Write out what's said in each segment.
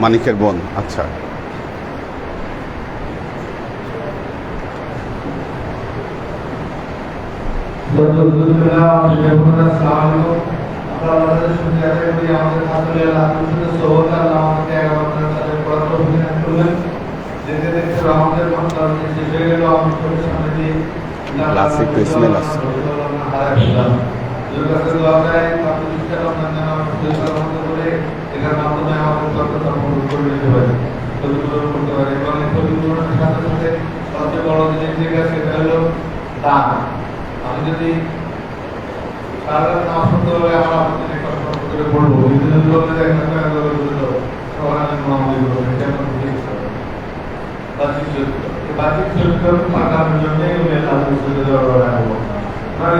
মানিকের বোন আচ্ছা। Smell আসছে। এটার মাধ্যমে আমাদের দক্ষতা পূরণ করে নিতে পারি ক্ষতিপূরণ করতে পারি এবং ক্ষতিপূরণের সাথে সাথে সবচেয়ে বড় জিনিস যেটা সেটা হলো দান আমি যদি সারা নামাজ পড়তে পারি আমার আপনাদের একটা করে পড়ব বিভিন্ন লোকের দেখা যায় সবার আমি মামলি করব এটা আমার ঠিক বাকি চরিত্র। এই বাকি চরিত্র পাকানোর জন্য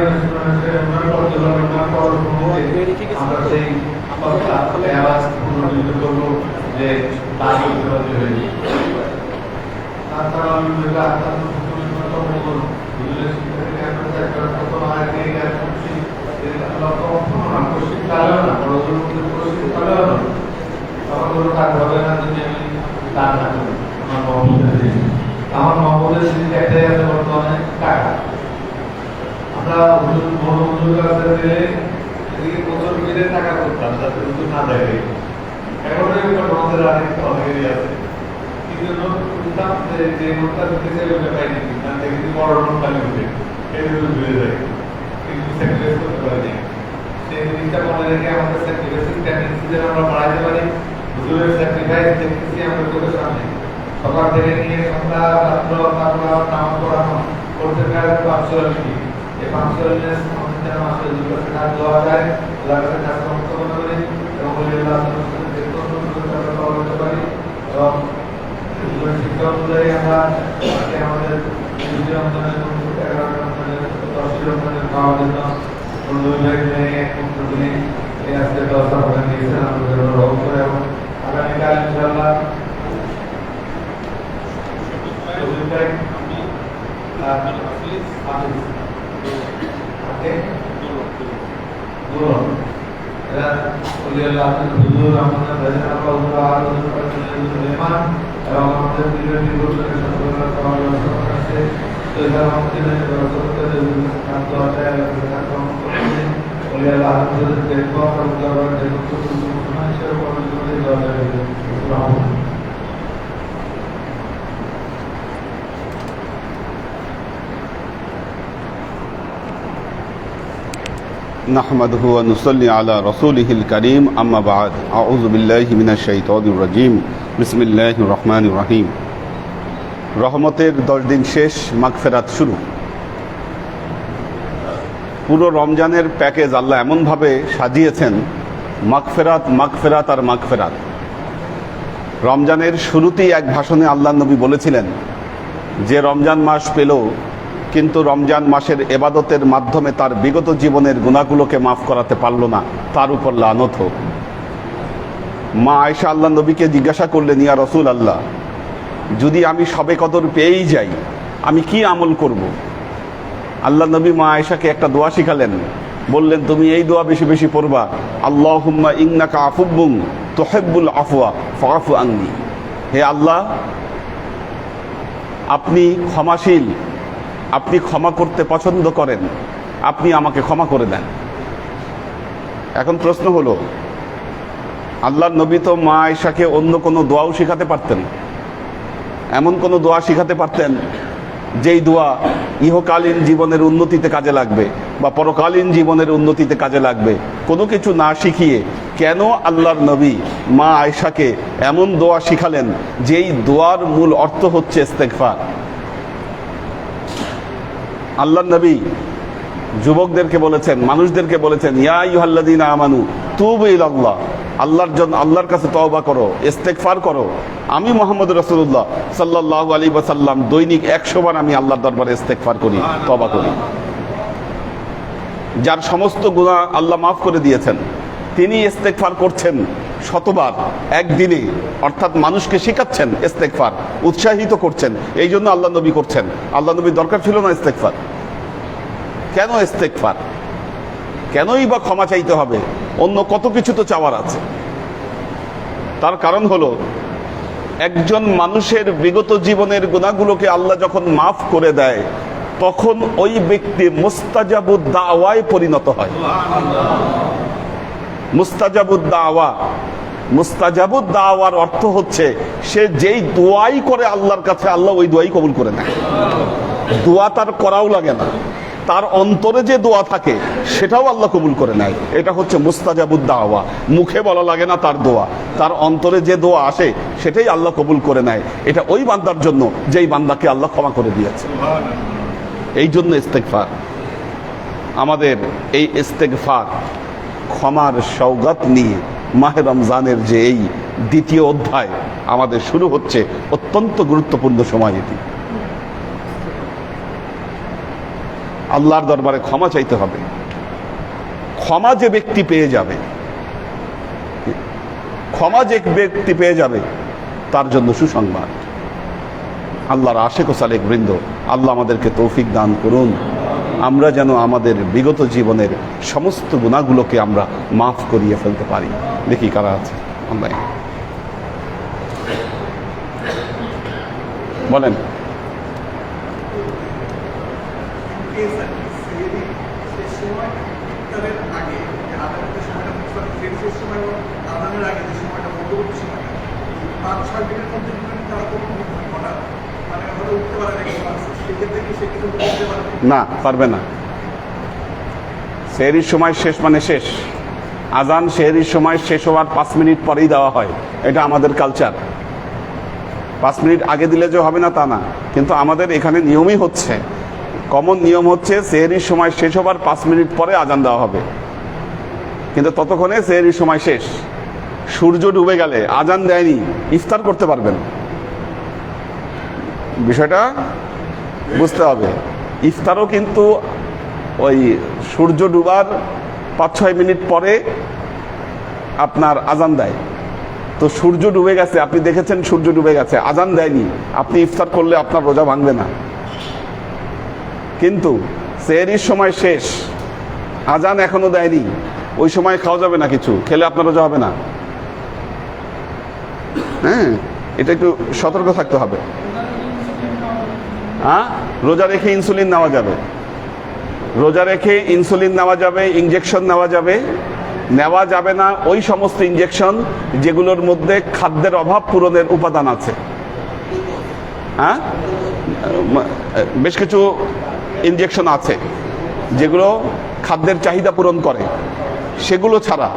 ইনস্ট্রুমেন্টে ওনার পর্যবেক্ষণ ওনার পরবর্তীতে আমরা সেই কথা আওয়াজ পুনর্জিত করব। যে তার উত্তরাধিকারী হয়ে তাছাড়া আমি যেটা মধ্যে করছি তাহলেও না আমার মহম্মদের জিনিস একটাই বর্তমানে টাকা। আমরা বড় হুজুর কাছে প্রচুর মিলে টাকা করতাম যাতে হুজুর না দেখে। আমাদের আমাদের সকাল থেকে নিয়ে সন্ধ্যা গেলে পাঁচশোয়ালিটি এই পাঁচশোয়ালিনেস আমাদের যেন দেওয়া যায় এবং আপনার সাথে দেখতে আমরা পাওয়া যেতে পারি এবং শিক্ষা অনুযায়ী আমরা আমাদের দ্বিতীয় রমজানের এগারো রমজানের দশই রমজানের খাওয়ার জন্য আজকে ব্যবস্থা করে দিয়েছেন আমাদের রহম করে এবং আগামীকাল ইনশাআল্লাহ চব্বিশ তারিখ আমি এবং আমাদের নির্বাচনের সকলের সমাজ ব্যবস্থা আছে তো এটা আমাদের কান্ত আছে আল্লাহ আপনাদের দেখব এবং দরবার দেখব তো মানুষের উপর যদি نحمده ونصلي على رسوله الكريم أما بعد أعوذ بالله من الشيطان الرجيم بسم الله الرحمن الرحيم রহমতের দশ দিন শেষ মাগফেরাত শুরু পুরো রমজানের প্যাকেজ আল্লাহ এমনভাবে সাজিয়েছেন মাগফেরাত মাগফেরাত আর মাগফেরাত রমজানের শুরুতেই এক ভাষণে আল্লাহ নবী বলেছিলেন যে রমজান মাস পেল কিন্তু রমজান মাসের এবাদতের মাধ্যমে তার বিগত জীবনের গুণাগুলোকে মাফ করাতে পারল না, তার উপর লানত হোক। মা আয়সা আল্লাহ নবীকে জিজ্ঞাসা করলেন, ইয়া রসুল আল্লাহ যদি আমি সবে কদর পেয়েই যাই, আমি কি আমল করব। আল্লাহ নবী মা আয়সাকে একটা দোয়া শিখালেন, বললেন, তুমি এই দোয়া বেশি বেশি পড়বা। আল্লাহ হুম্মা ইন্নাকা আফুব্বুং তোহেব্বুল আফওয়া ফাফু আন্নি। হে আল্লাহ, আপনি ক্ষমাশীল আপনি ক্ষমা করতে পছন্দ করেন, আপনি আমাকে ক্ষমা করে দেন। এখন প্রশ্ন হলো, আল্লাহর নবী তো মা আয়সাকে অন্য কোনো দোয়াও শিখাতে পারতেন? এমন কোনো দোয়া শিখাতে পারতেন যেই দোয়া ইহকালীন জীবনের উন্নতিতে কাজে লাগবে বা পরকালীন জীবনের উন্নতিতে কাজে লাগবে? কোনো কিছু না শিখিয়ে কেন আল্লাহর নবী মা আয়সাকে এমন দোয়া শিখালেন যেই দোয়ার মূল অর্থ হচ্ছে ইস্তেগফার? আল্লাহ নবী যুবকদেরকে বলেছেন, মানুষদেরকে বলেছেন, ইয়া ইউহাল্লাদিন আমানু, তুব আল্লাহর জন্য আল্লাহর কাছে তওবা করো, ইস্তেগফার করো। আমি মোহাম্মদ রসুল্লাহ সাল্লাহ আলী ওয়াসাল্লাম, দৈনিক একশো বার আমি আল্লাহর দরবারে ইস্তেগফার করি, তওবা করি। যার সমস্ত গুণা আল্লাহ মাফ করে দিয়েছেন। তিনি ইস্তেগফার করছেন। শতবার একদিনে অর্থাৎ মানুষকে শেখাচ্ছেন ইস্তেগফার, উৎসাহিত করছেন। এই জন্য আল্লাহ নবী করছেন। আল্লাহ নবীর দরকার ছিল না ইস্তেগফার। কেন ইস্তেগফার? কেনই বা ক্ষমা চাইতে হবে? অন্য কত কিছু তো চাওয়ার আছে। তার কারণ হলো, একজন মানুষের বিগত জীবনের গুণাগুলোকে আল্লাহ যখন মাফ করে দেয়, তখন ওই ব্যক্তি মুস্তাজাবুদ দাওয়ায় পরিণত হয়। মুস্তাজাবুদ দাওয়া মুস্তাজাবুদ অর্থ হচ্ছে, সে যেই দোয়াই করে আল্লাহর কাছে, আল্লাহ ওই দোয়াই কবুল করে নেয়। দোয়া তার করাও লাগে না। তার অন্তরে যে দোয়া থাকে, সেটাও আল্লাহ কবুল করে নেয়। এটা হচ্ছে মুস্তাজাবুদ দাওয়া মুখে বলা লাগে না তার দোয়া। তার অন্তরে যে দোয়া আসে, সেটাই আল্লাহ কবুল করে নেয়। এটা ওই বান্দার জন্য, যেই বান্দাকে আল্লাহ ক্ষমা করে দিয়েছে। এই জন্য ইস্তেকফার আমাদের এই ইস্তেকফার ক্ষমার সৌগাত নিয়ে মাহে রমজানের যে এই দ্বিতীয় অধ্যায় আমাদের শুরু হচ্ছে, অত্যন্ত গুরুত্বপূর্ণ সময় এটি। আল্লাহর দরবারে ক্ষমা চাইতে হবে। ক্ষমা যে ব্যক্তি পেয়ে যাবে, ক্ষমা যে ব্যক্তি পেয়ে যাবে, তার জন্য সুসংবাদ। আল্লাহর আশেক ও সালেক বৃন্দ, আল্লাহ আমাদেরকে তৌফিক দান করুন। আমরা যেন আমাদের বিগত জীবনের সমস্ত গুণাগুলোকে আমরা মাফ করিয়ে ফেলতে পারি। দেখি কারা আছে অনলাইন বলেন। সময়টা না, পারবে না। সেহরির সময় শেষ মানে শেষ। আজান সেহরির সময় শেষ হওয়ার পাঁচ মিনিট পরেই দেওয়া হয়। এটা আমাদের কালচার পাঁচ মিনিট আগে দিলে যে হবে না, তা না। কিন্তু আমাদের এখানে নিয়মই হচ্ছে। কমন নিয়ম হচ্ছে সেহরির সময় শেষ হবার পাঁচ মিনিট পরে আজান দেওয়া হবে। কিন্তু ততক্ষণে সেহরির সময় শেষ। সূর্য ডুবে গেলে আজান দেয়নি, ইফতার করতে পারবেন। বিষয়টা বুঝতে হবে। ইফতারও কিন্তু ওই সূর্য ডুবার পাঁচ ছয় মিনিট পরে আপনার আজান দেয়। তো সূর্য ডুবে গেছে, আপনি দেখেছেন সূর্য ডুবে গেছে, আজান দেয়নি। আপনি ইফতার করলে আপনার রোজা ভাঙবে না। কিন্তু সেহরির সময় শেষ, আজান এখনও দেয়নি। ওই সময় খাওয়া যাবে না কিছু, খেলে আপনার রোজা হবে না। হ্যাঁ এটা একটু সতর্ক থাকতে হবে। হ্যাঁ? রোজা রেখে ইনসুলিন নেওয়া যাবে। রোজা রেখে ইনসুলিন নেওয়া যাবে ইঞ্জেকশন নেওয়া যাবে। নেওয়া যাবে না, ওই সমস্ত ইঞ্জেকশন যেগুলোর মধ্যে খাদ্যের অভাব পূরণের উপাদান আছে। হ্যাঁ? বেশ কিছু ইঞ্জেকশন আছে, যেগুলো খাদ্যের চাহিদা পূরণ করে। সেগুলো ছাড়া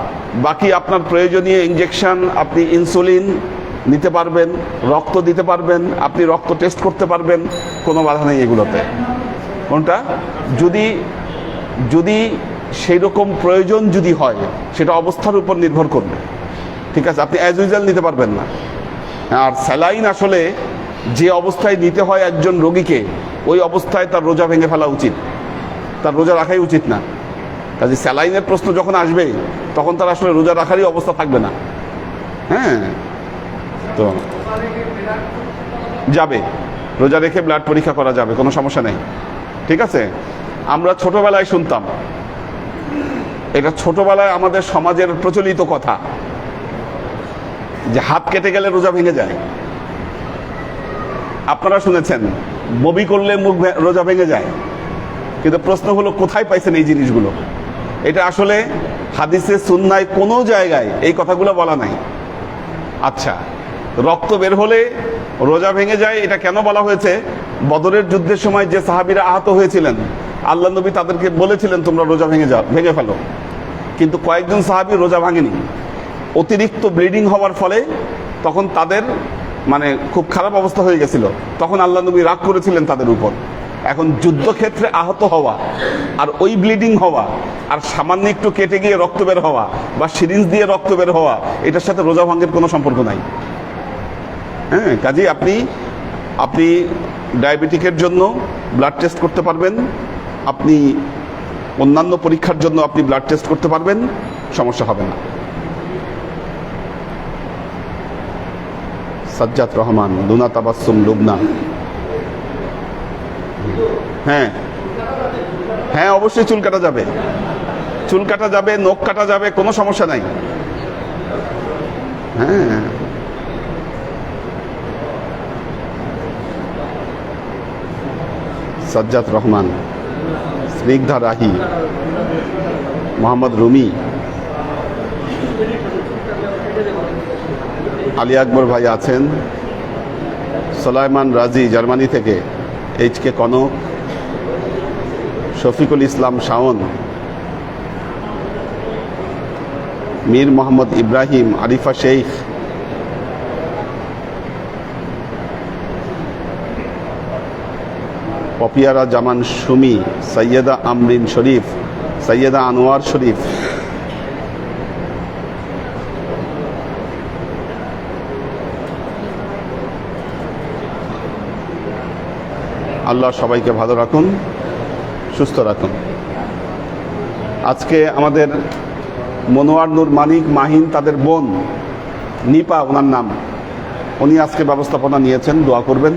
বাকি আপনার প্রয়োজনীয় ইঞ্জেকশন আপনি ইনসুলিন নিতে পারবেন, রক্ত দিতে পারবেন, আপনি রক্ত টেস্ট করতে পারবেন, কোনো বাধা নেই এগুলোতে। কোনটা? যদি যদি সেই রকম প্রয়োজন যদি হয়, সেটা অবস্থার উপর নির্ভর করবে। ঠিক আছে, আপনি অ্যাজ ইউজুয়াল নিতে পারবেন না। আর স্যালাইন আসলে যে অবস্থায় নিতে হয় একজন রোগীকে, ওই অবস্থায় তার রোজা ভেঙে ফেলা উচিত। তার রোজা রাখাই উচিত না। কাজে স্যালাইনের প্রশ্ন যখন আসবে তখন তার আসলে রোজা রাখারই অবস্থা থাকবে না। হ্যাঁ? তো যাবে। রোজা রেখে ব্লাড পরীক্ষা করা যাবে, কোনো সমস্যা নেই। ঠিক আছে? আমরা ছোটবেলায় শুনতাম, এটা ছোটবেলায় আমাদের সমাজের প্রচলিত কথা, যে হাত কেটে গেলে রোজা ভেঙে যায়। আপনারা শুনেছেন, বমি করলে মুখ রোজা ভেঙে যায়। কিন্তু প্রশ্ন হলো, কোথায় পাইছেন এই জিনিসগুলো? এটা আসলে হাদিসে, সুন্নায় কোনো জায়গায় এই কথাগুলো বলা নাই। আচ্ছা রক্ত বের হলে রোজা ভেঙে যায়, এটা কেন বলা হয়েছে? বদরের যুদ্ধের সময় যে সাহাবীরা আহত হয়েছিলেন, আল্লাহ নবী তাদেরকে বলেছিলেন, তোমরা রোজা ভেঙে যাও, ভেঙে ফেলো। কিন্তু কয়েকজন সাহাবী রোজা ভাঙেনি। অতিরিক্ত ব্লিডিং হওয়ার ফলে তখন তাদের মানে খুব খারাপ অবস্থা হয়ে গেছিল। তখন আল্লাহ নবী রাগ করেছিলেন তাদের উপর। এখন যুদ্ধক্ষেত্রে আহত হওয়া, আর ওই ব্লিডিং হওয়া, আর সামান্য একটু কেটে গিয়ে রক্ত বের হওয়া, বা সিরিঞ্জ দিয়ে রক্ত বের হওয়া, এটার সাথে রোজা ভাঙ্গের কোনো সম্পর্ক নাই। হ্যাঁ কাজেই আপনি আপনি ডায়াবেটিকের জন্য ব্লাড টেস্ট করতে পারবেন, আপনি অন্যান্য পরীক্ষার জন্য আপনি ব্লাড টেস্ট করতে পারবেন, সমস্যা হবে না। সাজ্জাদ রহমান লুনা তাবাসুম লুবনা। হ্যাঁ হ্যাঁ অবশ্যই চুল কাটা যাবে। চুল কাটা যাবে, নখ কাটা যাবে, কোনো সমস্যা নাই। হ্যাঁ। সাজ্জাদ রহমান, স্নিগ্ধা রাহি, মোহাম্মদ রুমি, আলী আকবর ভাই আছেন সোলাইমান রাজি জার্মানি থেকে, এইচ কে কনক, শফিকুল ইসলাম শাওন, মীর মোহাম্মদ ইব্রাহিম আরিফা শেখ পপিয়ারা জামান সুমি সৈয়দা আমরিন শরীফ সৈয়দা আনোয়ার শরীফ। আল্লাহ সবাইকে ভালো রাখুন, সুস্থ রাখুন। আজকে আমাদের মনোয়ার নূর মানিক মাহিন তাদের বোন, নিপা, ওনার নাম। উনি আজকে ব্যবস্থাপনা নিয়েছেন, দোয়া করবেন।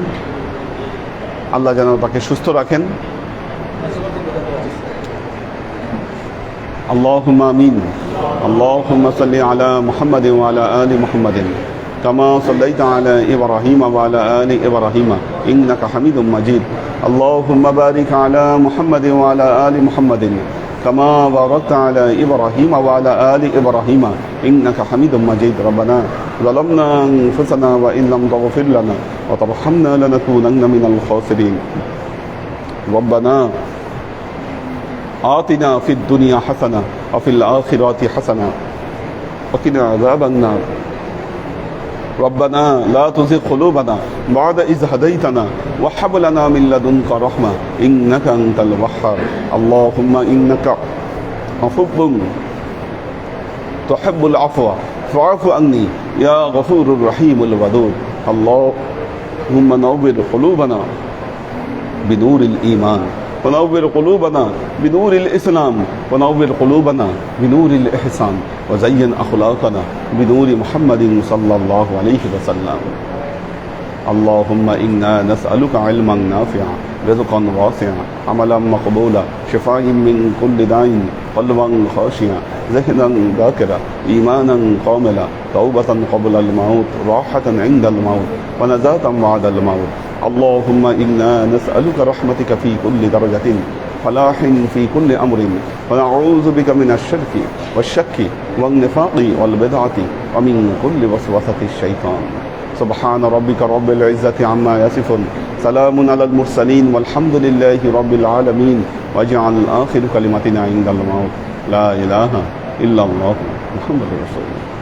আল্লাহ যেন তাকে সুস্থ রাখেন اللهم آمين اللهم صل على محمد وعلى آل محمد كما صليت على إبراهيم وعلى آل إبراهيم إنك حميد مجيد اللهم بارك على محمد وعلى آل محمد كما باركت على إبراهيم وعلى آل إبراهيم إنك حميد مجيد. ربنا ظلمنا أنفسنا وإن لم تغفر لنا وترحمنا لنكونن من الخاسرين. ربنا آتنا في الدنيا حسنة وفي الآخرة حسنة وقنا عذاب النار. ربنا لا تزغ قلوبنا بعد إذ هديتنا وهب لنا من لدنك رحمة إنك أنت الوهاب. اللهم إنك عفو تحب العفو فاعف عني يا غفور الرحيم الودود. اللهم نور قلوبنا بنور الإيمان. ونور قلوبنا بنور الإسلام ونور قلوبنا بنور الإحسان وزين أخلاقنا بنور محمد صلى الله عليه وسلم. اللهم إنا نسألك علما نافعا، رزقا واسعا، عملا مقبولا، شفاء من كل داء قلبا خاشعا ذهنا ذاكرا إيمانا قاملا توبة قبل الموت راحة عند الموت ونزاة بعد الموت. اللهم إنا نسألك رحمتك في كل درجة فلاح في كل أمر ونعوذ بك من الشرك والشك والنفاق والبدعة ومن كل وسوسة الشيطان سبحان ربك رب العزة عما يصفون سلام على المرسلين والحمد لله رب العالمين واجعل آخر كلمتنا عند الموت لا إله إلا الله محمد رسول الله